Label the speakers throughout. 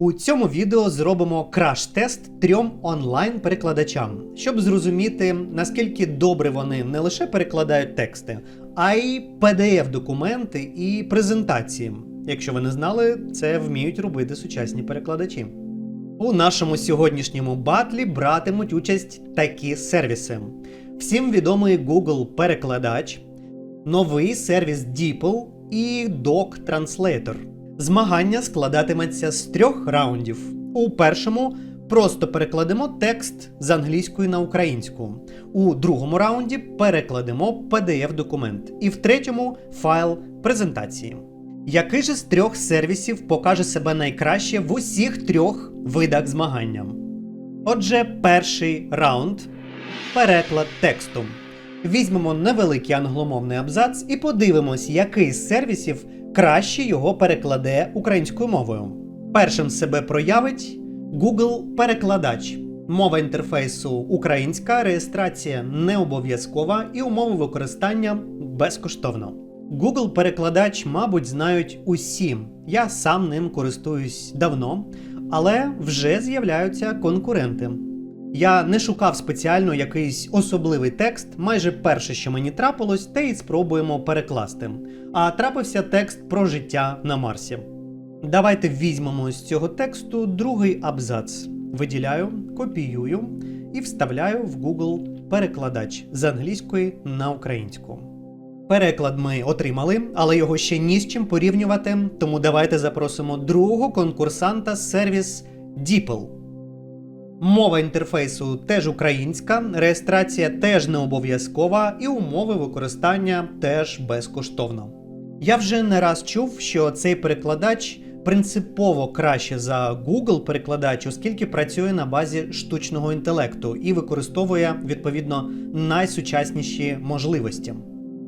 Speaker 1: У цьому відео зробимо краш-тест трьом онлайн-перекладачам, щоб зрозуміти, наскільки добре вони не лише перекладають тексти, а й PDF-документи і презентації. Якщо ви не знали, це вміють робити сучасні перекладачі. У нашому сьогоднішньому батлі братимуть участь такі сервіси: всім відомий Google перекладач, новий сервіс DeepL і Doc Translator. Змагання складатиметься з трьох раундів. У першому просто перекладемо текст з англійської на українську. У другому раунді перекладемо PDF-документ. І в третьому файл презентації. Який же з трьох сервісів покаже себе найкраще в усіх трьох видах змагання? Отже, перший раунд переклад тексту. Візьмемо невеликий англомовний абзац і подивимось, який з сервісів краще його перекладе українською мовою. Першим себе проявить Google перекладач. Мова інтерфейсу українська, реєстрація не обов'язкова і умови використання безкоштовно. Google перекладач, мабуть, знають усі. Я сам ним користуюсь давно, але вже з'являються конкуренти. Я не шукав спеціально якийсь особливий текст, майже перше, що мені трапилось, те й спробуємо перекласти. А трапився текст про життя на Марсі. Давайте візьмемо з цього тексту другий абзац. Виділяю, копіюю і вставляю в Google перекладач з англійської на українську. Переклад ми отримали, але його ще ні з чим порівнювати, тому давайте запросимо другого конкурсанта сервіс DeepL. Мова інтерфейсу теж українська, реєстрація теж не обов'язкова, і умови використання теж безкоштовно. Я вже не раз чув, що цей перекладач принципово краще за Google перекладач, оскільки працює на базі штучного інтелекту і використовує відповідно найсучасніші можливості.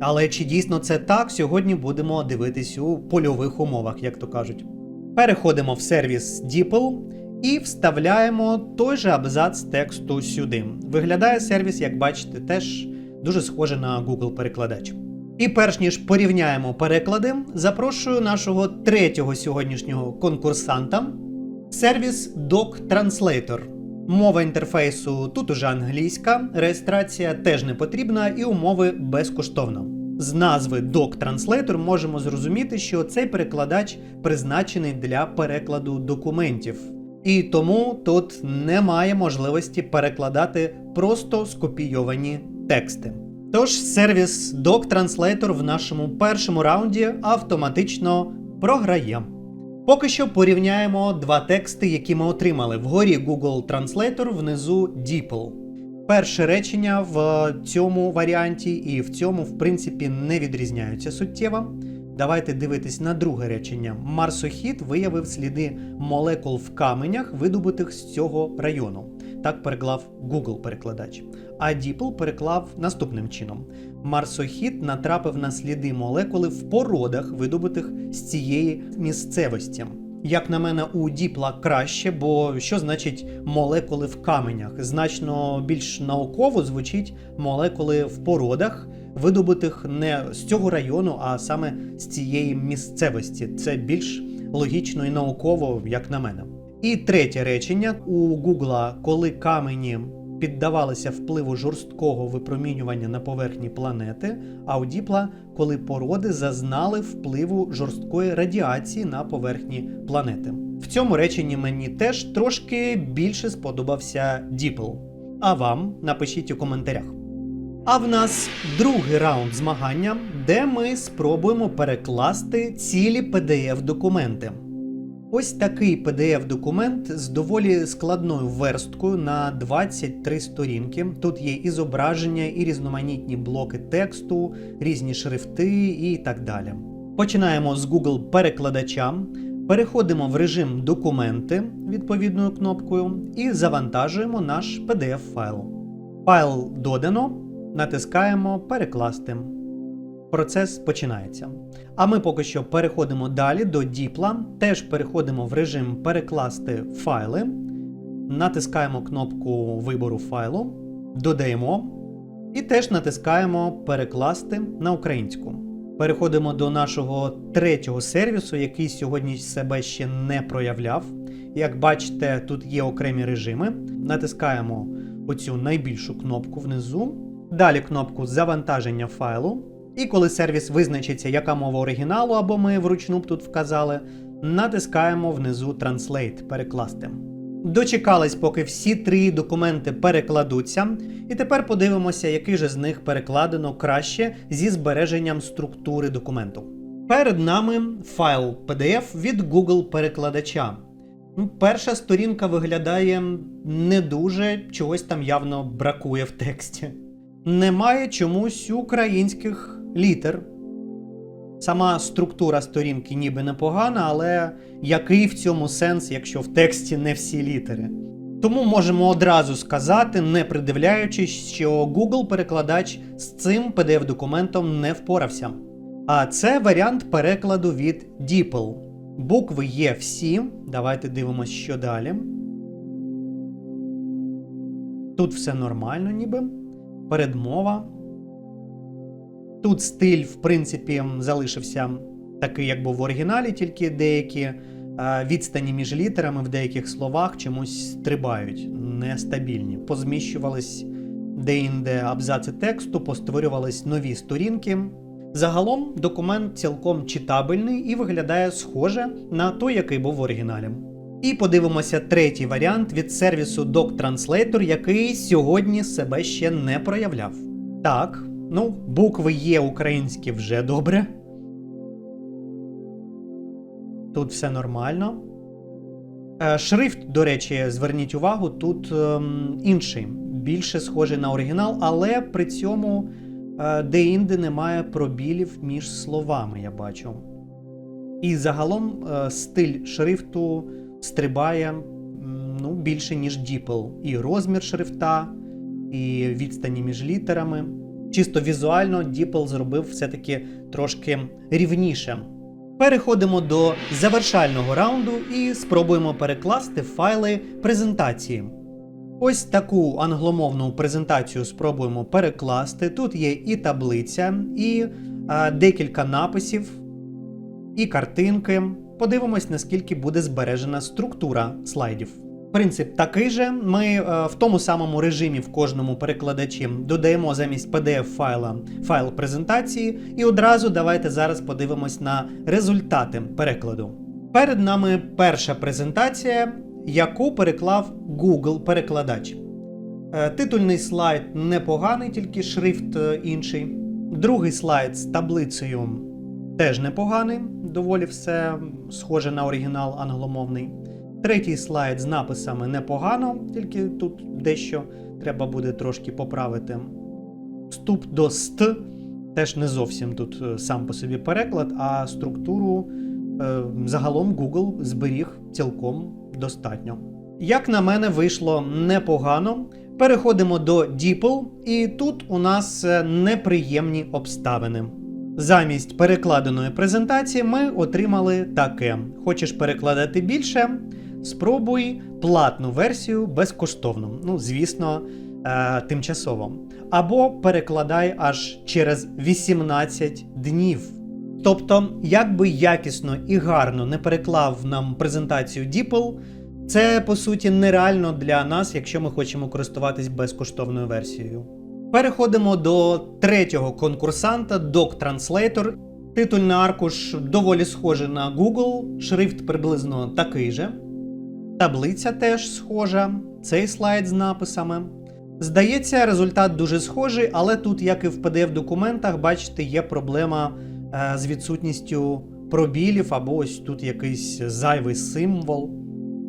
Speaker 1: Але чи дійсно це так, сьогодні будемо дивитись у польових умовах, як то кажуть. Переходимо в сервіс DeepL і вставляємо той же абзац тексту сюди. Виглядає сервіс, як бачите, теж дуже схоже на Google перекладач. І перш ніж порівняємо переклади, запрошую нашого третього сьогоднішнього конкурсанта сервіс Doc Translator. Мова інтерфейсу тут уже англійська, реєстрація теж не потрібна і умови безкоштовно. З назви Doc Translator можемо зрозуміти, що цей перекладач призначений для перекладу документів. І тому тут немає можливості перекладати просто скопійовані тексти. Тож сервіс Doc Translator в нашому першому раунді автоматично програє. Поки що порівняємо два тексти, які ми отримали. Вгорі Google Translator, внизу DeepL. Перше речення в цьому варіанті і в цьому, в принципі, не відрізняються суттєво. Давайте дивитись на друге речення. Марсохід виявив сліди молекул в каменях, видобутих з цього району. Так переклав Google перекладач. А Діпл переклав наступним чином: Марсохід натрапив на сліди молекули в породах, видобутих з цієї місцевості. Як на мене, у Діпла краще, бо що значить молекули в каменях? Значно більш науково звучить молекули в породах, видобутих не з цього району, а саме з цієї місцевості. Це більш логічно і науково, як на мене. І третє речення у Гугла, коли камені піддавалися впливу жорсткого випромінювання на поверхні планети, а у Діпла, коли породи зазнали впливу жорсткої радіації на поверхні планети. В цьому реченні мені теж трошки більше сподобався Діпл. А вам напишіть у коментарях. А в нас другий раунд змагання, де ми спробуємо перекласти цілі PDF-документи. Ось такий PDF-документ з доволі складною версткою на 23 сторінки. Тут є і зображення, і різноманітні блоки тексту, різні шрифти і так далі. Починаємо з Google перекладача, переходимо в режим документи відповідною кнопкою і завантажуємо наш PDF-файл. Файл додано, натискаємо Перекласти. Процес починається. А ми поки що переходимо далі до Діпла. Теж переходимо в режим перекласти файли, натискаємо кнопку вибору файлу, додаємо і теж натискаємо Перекласти на українську. Переходимо до нашого третього сервісу, який сьогодні себе ще не проявляв. Як бачите, тут є окремі режими. Натискаємо оцю найбільшу кнопку внизу. Далі кнопку завантаження файлу. І коли сервіс визначиться, яка мова оригіналу, або ми вручну б тут вказали, натискаємо внизу Translate перекласти. Дочекались, поки всі три документи перекладуться, і тепер подивимося, який же з них перекладено краще зі збереженням структури документу. Перед нами файл PDF від Google перекладача. Ну, Перша сторінка виглядає не дуже, чогось там явно бракує в тексті. Немає чомусь українських літер. Сама структура сторінки ніби непогана, але який в цьому сенс, якщо в тексті не всі літери? Тому можемо одразу сказати, не придивляючись, що Google-перекладач з цим PDF-документом не впорався. А це варіант перекладу від DeepL. Букви є всі. Давайте дивимося, що далі. Тут все нормально, ніби. Передмова. Тут стиль, в принципі, залишився такий, як був в оригіналі, тільки деякі е, відстані між літерами в деяких словах чомусь стрибають, нестабільні. Позміщувались де-інде абзаци тексту, постворювались нові сторінки. Загалом документ цілком читабельний і виглядає схоже на той, який був в оригіналі. І подивимося третій варіант від сервісу Doc Translator, який сьогодні себе ще не проявляв. Так, ну, букви є українські вже добре. Тут все нормально. Е, Шрифт, до речі, зверніть увагу, тут ем, інший, більше схожий на оригінал, але при цьому е, де-інде немає пробілів між словами, я бачу. І загалом е, стиль шрифту стрибає ну, більше, ніж DeepL. І розмір шрифта, і відстані між літерами. Чисто візуально DeepL зробив все-таки трошки рівніше. Переходимо до завершального раунду і спробуємо перекласти файли презентації. Ось таку англомовну презентацію спробуємо перекласти. Тут є і таблиця, і а, декілька написів, і картинки. Подивимось, наскільки буде збережена структура слайдів. Принцип такий же. Ми е, в тому самому режимі в кожному перекладачі додаємо замість PDF файла файл презентації, і одразу давайте зараз подивимось на результати перекладу. Перед нами перша презентація, яку переклав Google перекладач. Е, Титульний слайд непоганий, тільки шрифт е, інший. Другий слайд з таблицею теж непоганий, доволі все схоже на оригінал англомовний. Третій слайд з написами непогано, тільки тут дещо треба буде трошки поправити. Вступ до ст теж не зовсім тут е, сам по собі переклад, а структуру е, загалом Google зберіг цілком достатньо. Як на мене, вийшло непогано. Переходимо до DeepL, і тут у нас е, неприємні обставини. Замість перекладеної презентації ми отримали таке: хочеш перекладати більше? Спробуй платну версію безкоштовно. Ну, звісно, е, тимчасово. Або перекладай аж через 18 днів. Тобто, як би якісно і гарно не переклав нам презентацію DeepL, це по суті нереально для нас, якщо ми хочемо користуватись безкоштовною версією. Переходимо до третього конкурсанта Doc Translator. Титульний аркуш доволі схожий на Google, шрифт приблизно такий же. Таблиця теж схожа, цей слайд з написами. Здається, результат дуже схожий, але тут, як і в PDF-документах, бачите, є проблема е, з відсутністю пробілів або ось тут якийсь зайвий символ.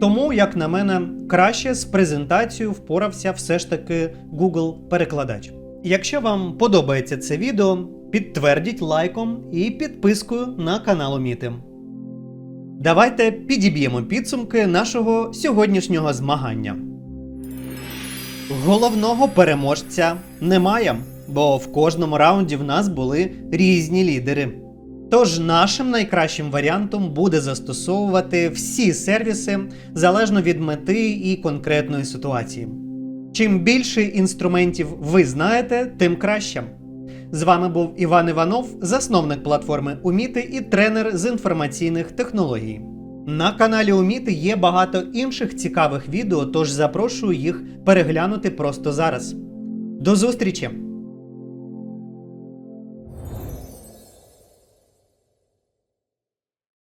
Speaker 1: Тому, як на мене, краще з презентацією впорався все ж таки Google-перекладач. Якщо вам подобається це відео, підтвердіть лайком і підпискою на канал Уміти. Давайте підіб'ємо підсумки нашого сьогоднішнього змагання. Головного переможця немає, бо в кожному раунді в нас були різні лідери. Тож нашим найкращим варіантом буде застосовувати всі сервіси залежно від мети і конкретної ситуації. Чим більше інструментів ви знаєте, тим краще. З вами був Іван Іванов, засновник платформи Уміти і тренер з інформаційних технологій. На каналі Уміти є багато інших цікавих відео, тож запрошую їх переглянути просто зараз. До зустрічі!